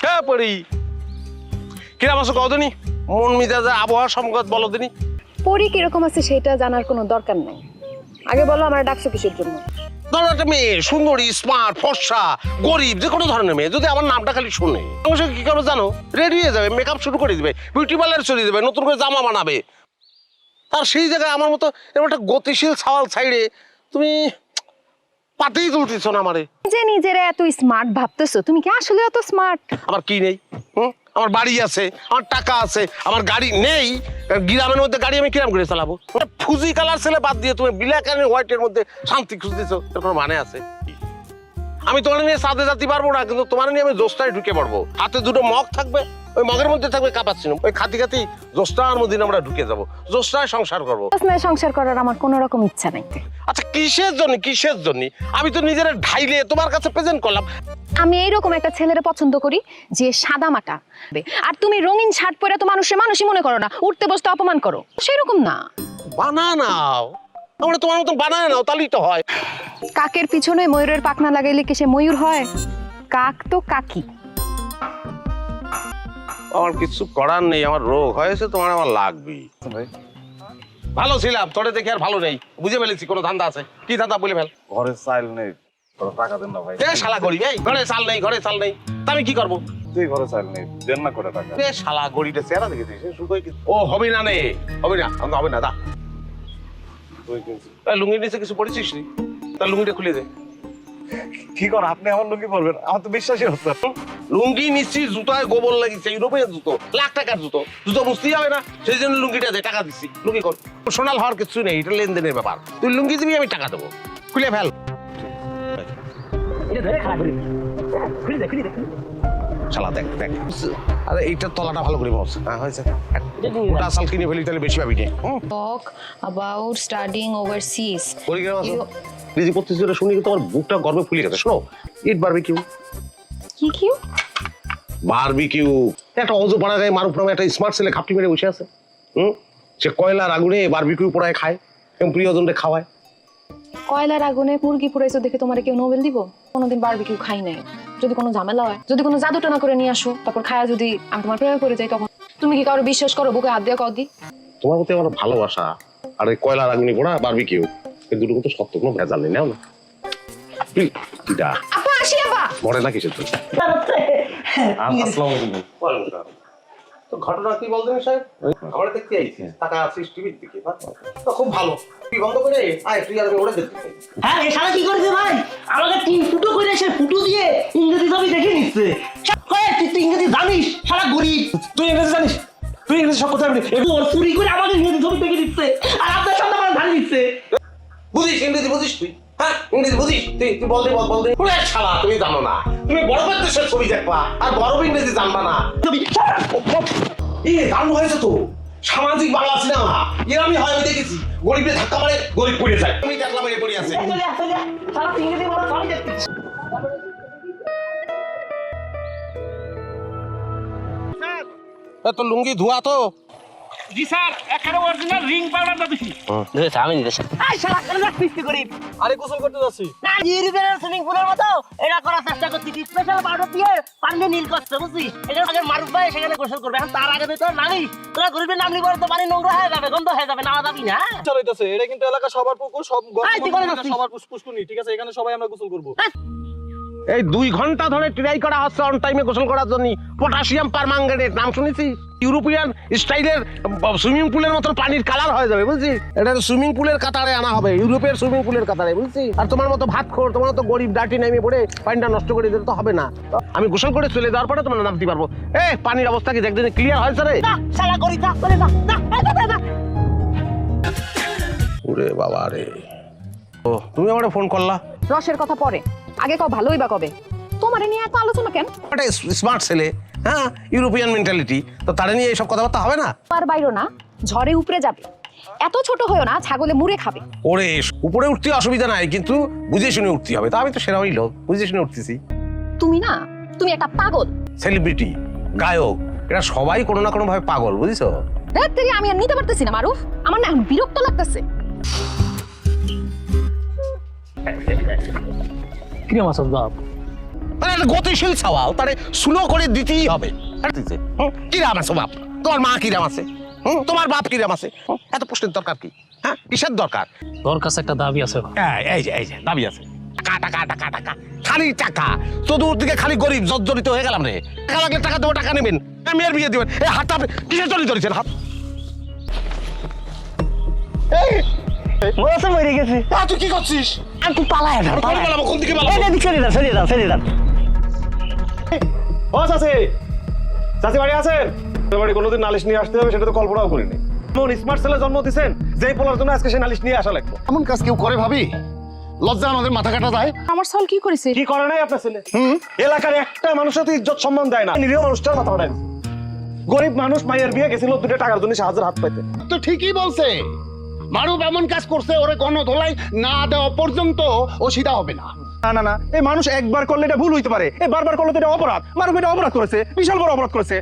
হ্যাঁ পড়ি? কিরাম আছো কদিনই মন মিজাজে আবহাওয়া সংবাদ বলো দিনই পরি কীরকম আছে সেটা জানার কোনো দরকার নাই। আগে বলো আমার ডাকছো কিসের জন্য? ধরো একটা মেয়ে সুন্দরী স্মার্ট ফর্সা গরিব যে কোনো ধরনের মেয়ে যদি আমার নামটা খালি শুনে। আমার সঙ্গে কি করবে জানো? রেডি হয়ে যাবে মেকআপ শুরু করে দিবে বিউটি পার্লার চলে যাবে নতুন করে জামা বানাবে। আর সেই জায়গায় আমার মতো এরকম একটা গতিশীল সওয়াল ছাইড়ে তুমি পাতেই তুলতেছ না আমারে। যে নিজেরা এত স্মার্ট ভাবতেছো তুমি কি আসলে এত স্মার্ট আমার কি নেই? হুম? আমার বাড়ি আছে আমার টাকা আছে আমার গাড়ি নেই। গ্রামের মধ্যে গাড়ি আমি কিরাম করে চালাবো? ফুজি কালার ছেলে বাদ দিয়ে তুমি ব্ল্যাক অ্যান্ড হোয়াইটের মধ্যে শান্তি খুঁজতেছো এর কোনো মানে আছে। আমি তোমার নিয়ে সাথে যাতে পারব না কিন্তু তোমার নিয়ে আমি জোস্তায় ঢুকে পড়ব। হাতে দুটো মগ থাকবে ওই মগের মধ্যে থাকবে কাপাচ্ছিল ওই খাতি খাতি জোস্তার মধ্যে আমরা ঢুকে যাব জোস্তায় সংসার করব। সংসার করার আমার কোনো রকম ইচ্ছা নাই। আচ্ছা কিসের জন্য কিসের জন্য? আমি তো নিজের ঢাইলে তোমার কাছে প্রেজেন্ট করলাম। আমি এইরকম একটা ছেলের পছন্দ করি যে সাদা মাটা। আর তুমি রঙিন শার্ট পরে তো মানুষের মানুষই মনে করো না উঠতে বসতে অপমান করো। সেরকম না। বানা আমরা তোমার মতন বানায় নাও তাহলেই তো হয়। কাকের পিছনে ময়ূরের পাখনা লাগাইলে কি সে ময়ূর হয়? কাক তো কাকি। আমার কিছু করার নেই আমার রোগ হয়েছে তোমার আমার লাগবেই। ভাই। ভালো ছিলাম তোরে দেখে আর ভালো নেই। বুঝে ফেলেছি কোনো ধান্দা আছে। কি ধান্দা বলে ফেল? ঘরে চাইল নেই টাকা দেন না ভাই। এ শালা গরিব এই ঘরে চাল নেই ঘরে চাল নেই। আমি কি করব? তুই ঘরে চাইল নেই দেন না করে টাকা। এ শালা গরিবের চেহারা দেখেছিস শুধু ও হবে না নে হবে না হবে না দা। তুই কিন্তু লুঙ্গি নিচে কিছু পড়েছিস নি তার লুঙ্গিটা খুলে দে। কি কর আপনি আমার লুঙ্গি বলবেন আমার তো বিশ্বাসই হচ্ছে লুঙ্গি নিচ্ছি জুতায় গোবর লাগিয়েছে ইউরোপের জুতো লাখ টাকার জুতো জুতো বুঝতেই হবে না সেই জন্য লুঙ্গিটা দে টাকা দিচ্ছি লুঙ্গি কর। সোনাল হওয়ার কিছু নেই এটা লেনদেনের ব্যাপার। তুই লুঙ্গি দিবি আমি টাকা দেবো। খুলে ফেল। এটা ধরে খারাপ করি খুলে দে খুলে দে খুলে দে। শালা দেখ দেখ। আরে এইটার তলাটা ভালো করে বস। হ্যাঁ হয়েছে। ওটা আসাল কিনে ফেলি তাহলে বেশি পাবি নে হুম? Talk about studying আছে রিজি করতেছি ওটা শুনি কিন্তু বুকটা গর্বে ফুলে গেছে শোনো। ইট বারবিকিউ কি বারবিকিউ একটা অজু পাড়া গায়ে মারুফ নামে একটা স্মার্ট ছেলে খাপটি মেরে বসে আছে। হুম? সে কয়লার আগুনে বারবিকিউ পোড়ায় খায়। এবং প্রিয়জনকে খাওয়ায়। কয়লার আগুনে মুরগি পুরাইছো দেখে তোমার কেউ নোবেল দিব? কোনোদিন বারবিকিউ খাই নাই। যদি কোনো ঝামেলা হয় যদি কোনো জাদু টানা করে নিয়ে আসো তারপর খায়া যদি আমি তোমার প্রেমে পড়ে যাই তখন তুমি কি কারও বিশ্বাস করো বুকে হাত দিয়ে কদি তোমার প্রতি আমার ভালোবাসা আর এই কয়লার আগুনে পোড়া বারবিকিউ এই দুটো কিন্তু সত্য কোনো ভেজাল নেই না। কি- আপা আসি আপা। মরে না কিছু তো আর আসসালামু আলাইকুম। তো ঘটনা কি বলতেন সাহেব? আমার দেখতে আইছিস টাকা আছিস টিভির দিকে তো খুব ভালো। তুই বন্ধ করে? আয় তুই আর আমি দেখতে হ্যাঁ এ শালা কি করেছে ভাই? আমাকে তিন ফুটো করে সে ফুটো দিয়ে ইংরেজি ছবি দেখে নিচ্ছে তুই তো ইংরেজি জানিস শালা গরিব। তুই ইংরেজি জানিস? তুই ইংরেজি সব কথা বলি একটু ওর চুরি করে আমাকে ইংরেজি ছবি দেখে দিচ্ছে। আর আপনার সামনে আমার ধান দিচ্ছে। বুঝিস ইংরেজি বুঝিস তুই? হ্যাঁ ইংরেজি বুঝিস? তুই তুই বল বল বল দে। শালা তুমি জানো না। তুমি বরফের দেশের ছবি দেখবা আর বরফ ইংরেজি জানবা না। এ দারুণ হয়েছে তো। সামাজিক বাংলা সিনেমা। এর হয় আমি দেখেছি। গরিবের ধাক্কা মারে গরিব পড়ে যায়। আমি দেখলাম এ পড়ে আছে। চলে আস, চলে আস। শালা তুই ইংরেজি বলা ছবি দেখছিস তো লুঙ্গি ধোয়া তো? জি স্যার এখানে অরিজিনাল রিং পাউডার দিছি। আই শালা কেন যাচ্ছিস তুই আরে গোসল করতে যাচ্ছি। না ইউরোপের সুইমিং পুলের মতো। এটা করার চেষ্টা করছি স্পেশাল পাউডার দিয়ে পানি নীল করছে বুঝছিস? এখানে আগে মারুফ ভাই সেখানে গোসল করবে। এখন তার আগে তুই তোর তোরা গরিবের নাম নিবার তো পানি নোংরা হয়ে যাবে গন্ধ হয়ে যাবে নামা যাবি না হ্যাঁ? চলাইতেছে এটা কিন্তু এলাকা সবার পুকুর সব আয়, তুই করে যাচ্ছিস। সবার পুষ- ঠিক আছে? এখানে সবাই আমরা গোসল করব। এই দুই ঘণ্টা ধরে ট্রাই করা হচ্ছে অন টাইমে গোসল করার জন্য। পটাশিয়াম পারমাঙ্গানেট নাম শুনেছি ইউরোপিয়ান স্টাইলের সুইমিং পুলের মতন পানির কালার হয়ে যাবে বুঝছিস এটা সুইমিং পুলের কাতারে আনা হবে ইউরোপের সুইমিং পুলের কাতারে বুঝছিস আর তোমার মতো ভাত খোর তোমার মতো গরিব ডাটি নেমে পড়ে পানিটা নষ্ট করে দিতে তো হবে না। আমি গোসল করে চলে যাওয়ার পরে তোমরা নামতে পারব। এ পানির অবস্থা কি একদিন ক্লিয়ার হয়েছে রে? না শালা। ওরে বাবা রে। ও তুমি আমার ফোন করলা? রসের কথা পরে। আগে কও ভালোই বা কবে? তোমারে নিয়ে এত আলোচনা কেন? স্মার্ট ছেলে। হ্যাঁ ইউরোপিয়ান মেন্টালিটি তো তারা নিয়ে এইসব কথাবার্তা হবে না? আর বাইরো না ঝড়ে উপরে যাবে। এত ছোট হয়েও না ছাগলে মুড়ে খাবে। ওরে উপরে উঠতে অসুবিধা নাই কিন্তু বুঝে শুনে উঠতে হবে। তা আমি তো সেরকমই লোক বুঝে শুনে উঠতেছি। তুমি না তুমি একটা পাগল। সেলিব্রিটি গায়ক এরা সবাই কোনো না কোনো ভাবে পাগল বুঝছ? দেখ থেকে আমি আর নিতে পারতেছি না মারুফ। আমার না এখন বিরক্ত লাগতেছে। কিরে মাসুদ বাপ? একটা গতিশীল সওয়াল তারে স্লো করে দিতেই হবে। কিরাম আছে বাপ? তোমার মা কিরাম আছে? তোমার বাপ কিরাম আছে? এত প্রশ্নের দরকার কি? হ্যাঁ? কিসের দরকার? তোর কাছে একটা দাবি আছে এই, এই যে এই যে দাবি আছে। টাকা টাকা টাকা টাকা। খালি টাকা। চতুর্দিকে খালি গরিব জর্জরিত হয়ে গেলাম রে। টাকা লাগলে টাকা দেবো টাকা নেবেন। মেয়ের বিয়ে দিবেন। এই হাতটা আপনি কিসের জন্য ধরেছেন হাত? মরে গেছে। আহ, তুই কি করছিস? আমি তুই পালায় না কোন পালাবো কোন দিকে পালাবো? এই দিক সরিয়ে দাও সরিয়ে দাও সরিয়ে দাও ও চাচি চাচি বাড়ি আছেন? বাড়ি কোনোদিন নালিশ নিয়ে আসতে হবে সেটা তো কল্পনাও করিনি। এমন স্মার্ট ছেলে জন্ম দিছেন যেই পোলার জন্য আজকে সে নালিশ নিয়ে আসা লাগতো এমন কাজ কেউ করে ভাবি? লজ্জা আমাদের মাথা কাটা যায়। আমার সল কি করেছে? কি করে নাই আপনার ছেলে? এলাকার একটা মানুষের তো ইজ্জত সম্মান দেয় না। নিরীহ মানুষটার মাথা ফাটাই গরিব মানুষ মায়ের বিয়ে গেছিল দুটো টাকার জন্য সাহায্যের হাত পাইতে। তো ঠিকই বলছে। মারুফ এমন কাজ করছে ওরে গণ ধোলাই না দেওয়া পর্যন্ত ও সিধা হবে না। না না না। এই মানুষ একবার করলে এটা ভুল হইতে পারে। এই বারবার করলে তো এটা অপরাধ। মানুষ এটা অপরাধ করেছে। বিশাল বড় অপরাধ করেছে।